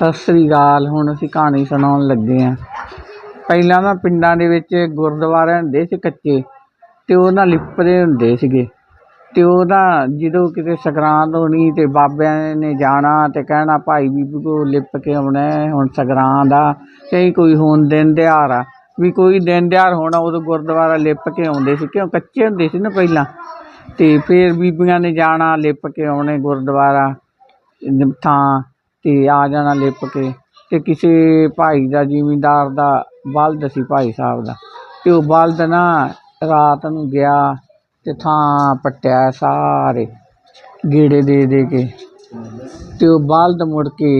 ਸਤਿ ਸ੍ਰੀ ਅਕਾਲ। ਹੁਣ ਅਸੀਂ ਕਹਾਣੀ ਸੁਣਾਉਣ ਲੱਗੇ ਹਾਂ। ਪਹਿਲਾਂ ਨਾ ਪਿੰਡਾਂ ਦੇ ਵਿੱਚ ਗੁਰਦੁਆਰੇ ਹੁੰਦੇ ਸੀ ਕੱਚੇ ਅਤੇ ਉਹ ਨਾ ਲਿੱਪਦੇ ਹੁੰਦੇ ਸੀਗੇ। ਅਤੇ ਉਹ ਨਾ ਜਦੋਂ ਕਿਤੇ ਸੰਗਰਾਂਦ ਹੋਣੀ ਅਤੇ ਬਾਬਿਆਂ ਨੇ ਜਾਣਾ ਅਤੇ ਕਹਿਣਾ, ਭਾਈ ਬੀਬੀ ਕੋਲ ਲਿਪ ਕੇ ਆਉਣਾ ਹੁਣ ਸੰਗਰਾਂਦ ਆ। ਕਈ ਕੋਈ ਹੁਣ ਦਿਨ ਤਿਉਹਾਰ ਆ। ਵੀ ਕੋਈ ਦਿਨ ਤਿਉਹਾਰ ਹੋਣਾ ਉਦੋਂ ਗੁਰਦੁਆਰਾ ਲਿਪ ਕੇ ਆਉਂਦੇ ਸੀ। ਕਿਉਂ? ਕੱਚੇ ਹੁੰਦੇ ਸੀ ਨਾ ਪਹਿਲਾਂ। ਅਤੇ ਫਿਰ ਬੀਬੀਆਂ ਨੇ ਜਾਣਾ ਲਿਪ ਕੇ ਆਉਣੇ ਗੁਰਦੁਆਰਾ ਥਾਂ। ਅਤੇ ਆ ਜਾਣਾ ਲਿੱਪ ਕੇ ਅਤੇ ਕਿਸੇ ਭਾਈ ਦਾ ਜ਼ਿਮੀਂਦਾਰ ਦਾ ਬਲਦ ਸੀ ਭਾਈ ਸਾਹਿਬ ਦਾ। ਅਤੇ ਉਹ ਬਲਦ ਨਾ ਰਾਤ ਨੂੰ ਗਿਆ ਅਤੇ ਥਾਂ ਪੱਟਿਆ ਸਾਰੇ ਗੇੜੇ ਦੇ ਦੇ ਕੇ। ਅਤੇ ਉਹ ਬਲਦ ਮੁੜ ਕੇ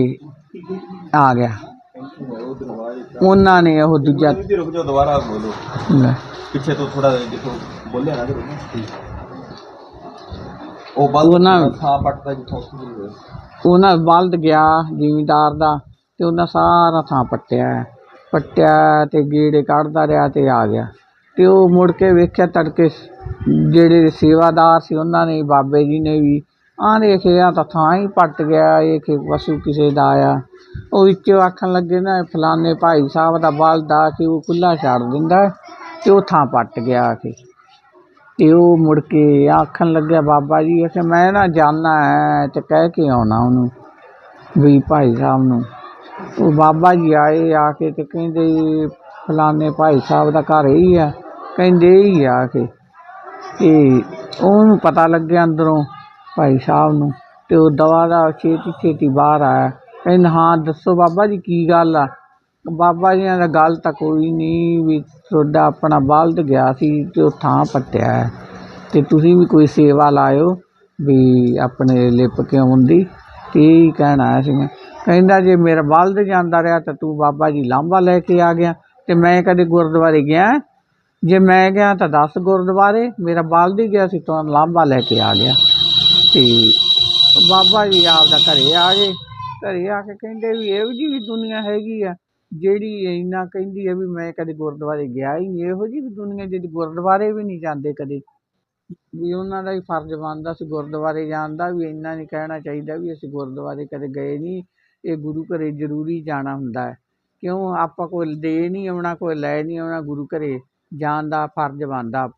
ਆ ਗਿਆ। ਉਹਨਾਂ ਨੇ ਉਹ ਦੂਜਾ ਦੁਬਾਰਾ ਬੋਲੋ। ਪਿੱਛੇ ਤੋਂ ਥੋੜਾ ਦੇਖੋ ਬੋਲਿਆ ਨਾ। ਉਹ ਬੰਦ ਉਹ ਨਾ- ਥਾਂ ਪੱਟਦਾ ਜਿੱਥੋਂ ਹੋਇਆ ਉਹਨਾਂ ਬਲਦ ਗਿਆ ਜ਼ਿਮੀਂਦਾਰ ਦਾ ਅਤੇ ਉਹਨਾਂ ਸਾਰਾ ਥਾਂ ਪੱਟਿਆ ਪੱਟਿਆ ਅਤੇ ਗੇੜੇ ਕੱਢਦਾ ਰਿਹਾ ਅਤੇ ਆ ਗਿਆ। ਅਤੇ ਉਹ ਮੁੜ ਕੇ ਵੇਖਿਆ ਤੜਕੇ ਜਿਹੜੇ ਸੇਵਾਦਾਰ ਸੀ ਉਹਨਾਂ ਨੇ ਬਾਬੇ ਜੀ ਨੇ ਵੀ ਆਹ ਦੇਖ ਇਹ ਤਾਂ ਥਾਂ ਹੀ ਪੱਟ ਗਿਆ ਇਹ ਕਿ ਪਸ਼ੂ ਕਿਸੇ ਦਾ ਆ ਉਹ ਵਿੱਚੋਂ ਆਖਣ ਲੱਗੇ ਨਾ ਫਲਾਣੇ ਭਾਈ ਸਾਹਿਬ ਦਾ ਬਲਦ ਆ ਕੇ ਉਹ ਖੁੱਲ੍ਹਾ ਛੱਡ ਦਿੰਦਾ ਅਤੇ ਉਹ ਥਾਂ ਪੱਟ ਗਿਆ ਆ ਕੇ। ਅਤੇ ਉਹ ਮੁੜ ਕੇ ਆਖਣ ਲੱਗਿਆ, ਬਾਬਾ ਜੀ ਕਿ ਮੈਂ ਨਾ ਜਾਣਾ ਹੈ ਅਤੇ ਕਹਿ ਕੇ ਆਉਣਾ ਉਹਨੂੰ ਵੀ ਭਾਈ ਸਾਹਿਬ ਨੂੰ। ਉਹ ਬਾਬਾ ਜੀ ਆਏ, ਆ ਕੇ ਅਤੇ ਕਹਿੰਦੇ, ਫਲਾਣੇ ਭਾਈ ਸਾਹਿਬ ਦਾ ਘਰ ਹੀ ਆ। ਕਹਿੰਦੇ ਹੀ ਆ ਕੇ। ਅਤੇ ਉਹਨੂੰ ਪਤਾ ਲੱਗਿਆ ਅੰਦਰੋਂ ਭਾਈ ਸਾਹਿਬ ਨੂੰ ਅਤੇ ਉਹ ਦਵਾ ਦਾ ਛੇਤੀ ਛੇਤੀ ਬਾਹਰ ਆਇਆ। ਕਹਿੰਦਾ, ਹਾਂ, ਦੱਸੋ ਬਾਬਾ ਜੀ, ਕੀ ਗੱਲ ਆ? ਬਾਬਾ ਜੀ ਦਾ ਗੱਲ ਤਾਂ ਕੋਈ ਨਹੀਂ ਵੀ ਤੁਹਾਡਾ ਆਪਣਾ ਬਲਦ ਗਿਆ ਸੀ ਅਤੇ ਉਹ ਥਾਂ ਪੱਟਿਆ ਹੈ। ਅਤੇ ਤੁਸੀਂ ਵੀ ਕੋਈ ਸੇਵਾ ਲਾਇਓ ਵੀ ਆਪਣੇ ਲਿਪ ਕੇ ਆਉਣ ਦੀ ਅਤੇ ਇਹੀ ਕਹਿਣ ਆਇਆ ਸੀ ਮੈਂ ਕਹਿੰਦਾ ਜੇ ਮੇਰਾ ਬਲਦ ਜਾਂਦਾ ਰਿਹਾ ਤਾਂ ਤੂੰ ਬਾਬਾ ਜੀ ਲਾਂਭਾ ਲੈ ਕੇ ਆ ਗਿਆ। ਅਤੇ ਮੈਂ ਕਦੇ ਗੁਰਦੁਆਰੇ ਗਿਆ? ਜੇ ਮੈਂ ਗਿਆ ਤਾਂ ਦਸ ਗੁਰਦੁਆਰੇ। ਮੇਰਾ ਬਲਦ ਹੀ ਗਿਆ ਸੀ ਤਾਂ ਲਾਂਭਾ ਲੈ ਕੇ ਆ ਗਿਆ। ਅਤੇ ਬਾਬਾ ਜੀ ਆਪਦਾ ਘਰੇ ਆ ਗਏ। ਘਰੇ ਆ ਕੇ ਕਹਿੰਦੇ ਵੀ ਇਹੋ ਜਿਹੀ ਵੀ ਦੁਨੀਆ ਹੈਗੀ ਆ। ਜਿਹੜੀ ਇੰਨਾ ਕਹਿੰਦੀ ਹੈ ਵੀ ਮੈਂ ਕਦੇ ਗੁਰਦੁਆਰੇ ਗਿਆ ਹੀ ਨਹੀਂ, ਇਹੋ ਜਿਹੀ ਵੀ ਦੁਨੀਆ ਜਿਹੜੀ ਗੁਰਦੁਆਰੇ ਵੀ ਨਹੀਂ ਜਾਂਦੇ ਕਦੇ। ਵੀ ਉਹਨਾਂ ਦਾ ਵੀ ਫਰਜ਼ ਬਣਦਾ ਸੀ ਗੁਰਦੁਆਰੇ ਜਾਣ ਦਾ, ਵੀ ਇੰਨਾ ਨਹੀਂ ਕਹਿਣਾ ਚਾਹੀਦਾ ਵੀ ਅਸੀਂ ਗੁਰਦੁਆਰੇ ਕਦੇ ਗਏ ਨਹੀਂ। ਇਹ ਗੁਰੂ ਘਰ ਜ਼ਰੂਰੀ ਜਾਣਾ ਹੁੰਦਾ ਹੈ। ਕਿਉਂ? ਆਪਾਂ ਕੋਈ ਦੇ ਨਹੀਂ ਆਉਣਾ, ਕੋਈ ਲੈ ਨਹੀਂ ਆਉਣਾ, ਗੁਰੂ ਘਰ ਜਾਣ ਦਾ ਫਰਜ਼ ਬਣਦਾ।